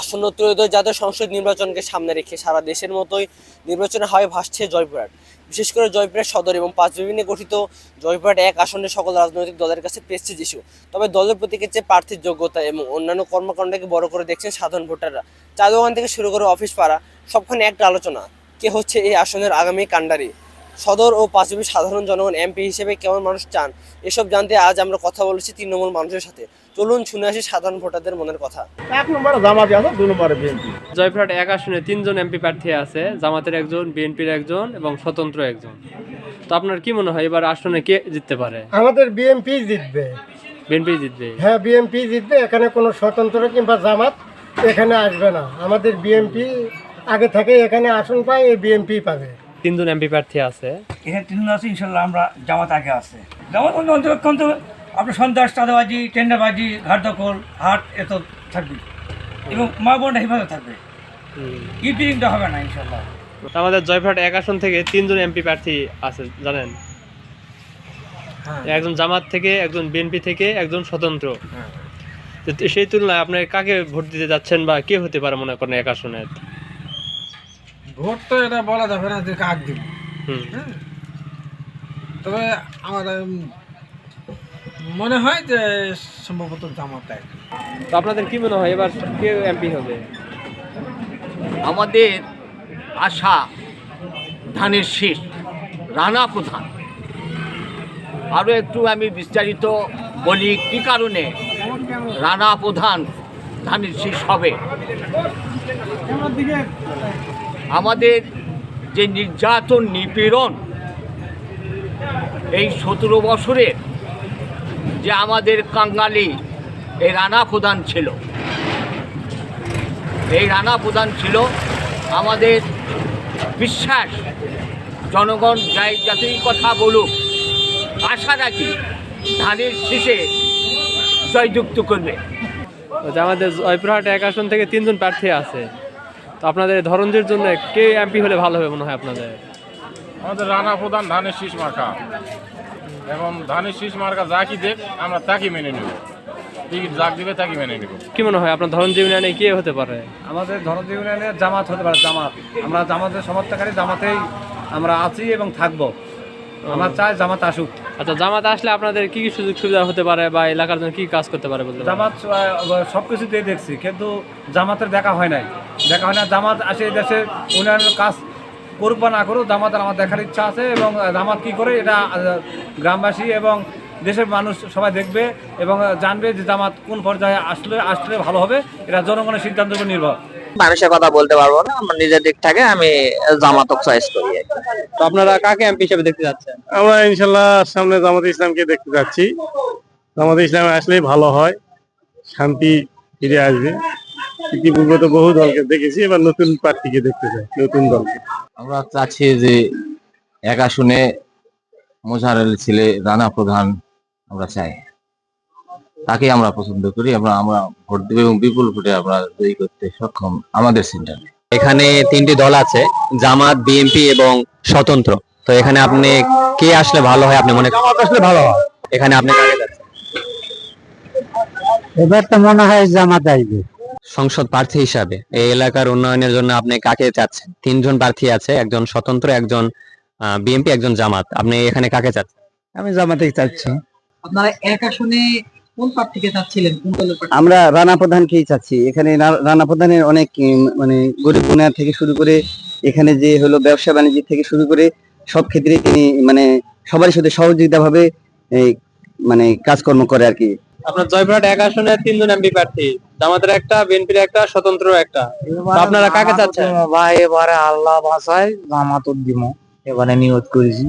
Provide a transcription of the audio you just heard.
আসন্ন ত্রয়োদশ জাতীয় সংসদ নির্বাচনকে সামনে রেখে সারা দেশের মতোই নির্বাচনে হয় ভাসছে জয়পুরহাট। বিশেষ করে জয়পুরহাট সদর এবং পাঁচ বিভাগে গঠিত জয়পুরহাট এক আসনে সকল রাজনৈতিক দলের কাছে প্রেস্টিজ ইস্যু তবে দলের প্রতীকের চেয়ে প্রার্থীর যোগ্যতা এবং অন্যান্য কর্মকাণ্ডকে বড় করে দেখছেন সাধারণ ভোটাররা। চা দোকান থেকে শুরু করে অফিস পাড়া, সবখানে একটা আলোচনা, কে হচ্ছে এই আসনের আগামী কাণ্ডারি? সদর ও পাঁচবি সাধারণ জনগণ এমপি হিসেবে কেমন মানুষ চান? এসব জানতে আজ আমরা কথা বলেছি তৃণমূল মানুষের সাথে। চলুন শুনে আসি সাধারণ ভোটারদের মনের কথা। এক নম্বরে জামাতি আছে দুই নম্বরে বিএনপি। জয়পুরহাট এক আসনে তিনজন এমপি প্রার্থী আছে জামাতের একজন বিএনপির একজন এবং স্বতন্ত্র একজন। তো আপনার কি মনে হয় এবার আসনে কে জিততে পারে? আমাদের বিএমপি জিতবে। বিএনপি জিতবে? হ্যাঁ বিএমপি জিতবে এখানে কোনো স্বতন্ত্র কিংবা জামাত এখানে আসবে না। আমাদের বিএনপি আগে থেকে এখানে আসন পায় এই বিএমপি পাবে। তিনজন এমপি প্রার্থী আছে। এখানে তৃণমূল আছে ইনশাল্লাহ আমরা জামাত আগে আছে। জামাত অন্তত আপনার সন্ত্রাস চাঁদাবাজি টেন্ডারবাজি ঘাট দখল হাট এত থাকবে এবং মা বোনটা হেফাজত থাকবে। ইউটিলিংটা হবে না ইনশাল্লাহ। আমাদের জয়পুরহাট এক আসন থেকে তিনজন এমপি প্রার্থী আছে জানেন? একজন জামাত থেকে একজন বিএনপি থেকে একজন স্বতন্ত্র। তো সেই তুলনায় আপনি কাকে ভোট দিতে যাচ্ছেন বা কে হতে পারে মনে করেন এক আসনে ভোট তো এটা বলা যাবে না যে কাক দিব। হুম। তবে আমার মনে হয় যে সম্ভবত জামাত এক। তো আপনাদের কি মনে হয় এবার কে এমপি হবে? আমাদের আশা ধানের শীষ রানা প্রধান। আরও একটু আমি বিস্তারিত বলি কী কারণে রানা প্রধান ধানের শীষ হবে? আমাদের যে নির্যাতন, নিপীড়ন, এই সতেরো বছরের যে আমাদের কাঙ্গালি, এই রানা প্রধান ছিল। এই রানা প্রধান ছিল আমাদের বিশ্বাস, জনগণ যাই যতই কথা বলুক, আশা রাখি ধানের শীষে জয়যুক্ত করবে। আমাদের জয়পুরহাট এক আসন থেকে তিনজন প্রার্থী আছে। তো আপনাদের ধরনজির জন্য কে এমপি হলে ভালো হবে মনে হয় আপনাদের? আমাদের রানা প্রধান ধানের শীষ মার্কা। এবং ধানের শীষ মার্কা যা কি দেখ আমরা তাকে মেনে নেব। টিকিট যাক দিবে তাকে মেনে নেব। কি মনে হয় আপনার ধরনজি ইউনিয়নে কে হতে পারে? আমাদের ধরন ইউনিয়নে জামাত হতে পারে জামাত। আমরা জামাতের সমর্থকারী জামাতেই আমরা আছি এবং থাকব। আমরা চাই জামাত আসুক। আচ্ছা জামাত আসলে আপনাদের কি কি সুযোগ সুবিধা হতে পারে বা এলাকার জন্য কি কাজ করতে পারে বলতে জামাত সব কিছুতেই দেখছি, কিন্তু জামাতের দেখা হয় নাই। দেখা হয় না জামাত আসে দেশে উন্নয়নের কাজ করুক বা না করুক, জামাতের আমার দেখার ইচ্ছা আছে এবং জামাত কি করে, এটা গ্রামবাসী এবং দেশের মানুষ সবাই দেখবে এবং জানবে যে জামাত কোন পর্যায়ে আসলে আসলে ভালো হবে। এটা জনগণের সিদ্ধান্তের উপর নির্ভর। মানুষের কথা বলতে পারব না আমার নিজের দিক থেকে আমি জামাতক চয়েস করি তো আপনারা কাকে এমপি হিসেবে দেখতে যাচ্ছেন? আমরা ইনশাল্লাহ সামনে জামাত ইসলামকে দেখতে যাচ্ছি। জামাত ইসলাম আসলেই ভালো হয় শান্তি ফিরে আসবে। ইতিপূর্বে তো বহু দলকে দেখেছি এবার নতুন প্রার্থীকে দেখতে চাই নতুন দলকে। আমরা চাচ্ছি যে এক আসনে মোজাহার ছেলে রানা প্রধান আমরা চাই। তাকে আমরা পছন্দ করি আমরা আমরা ভোট দেবো এবং বিপুল ভোটে আমরা জয়ী করতে সক্ষম আমাদের সেন্টারে এখানে তিনটি দল আছে জামাত বিএনপি এবং স্বতন্ত্র। তো এখানে আপনি কে আসলে ভালো হয় আপনি মনে জামাত আসলে ভালো হয়। এখানে আপনি কাকে যাচ্ছেন এবার তো মনে হয় জামাত আসবে। সংসদ প্রার্থী হিসাবে এই এলাকার উন্নয়নের জন্য আপনি কাকে চাচ্ছেন? তিনজন প্রার্থী আছে একজন স্বতন্ত্র একজন বিএনপি একজন জামাত। আপনি এখানে কাকে চাচ্ছেন? আমি জামাতে চাচ্ছি। আপনারা এক আসনে কোন প্রার্থীকে চাচ্ছিলেন? কোন দলের প্রার্থী? আমরা রানা প্রধানকেই চাচ্ছি। এখানে রা- রানা প্রধানের অনেক উম, মানে গরিব গুণা থেকে শুরু করে এখানে যে হলো ব্যবসা বাণিজ্য থেকে শুরু করে সব ক্ষেত্রে তিনি মানে সবারই সাথে সহযোগিতা ভাবে এই, মানে কাজকর্ম করে আর কি। আপনার জয়পুরহাট এক আসনে তিনজন এমপি প্রার্থী। জামাতের একটা বিএনপির একটা স্বতন্ত্র একটা। তো আপনারা কাকে চাচ্ছেন? ভাই এবারে আল্লাহ ভাষায় জামাত দিব এবারে নিয়োগ করেছি।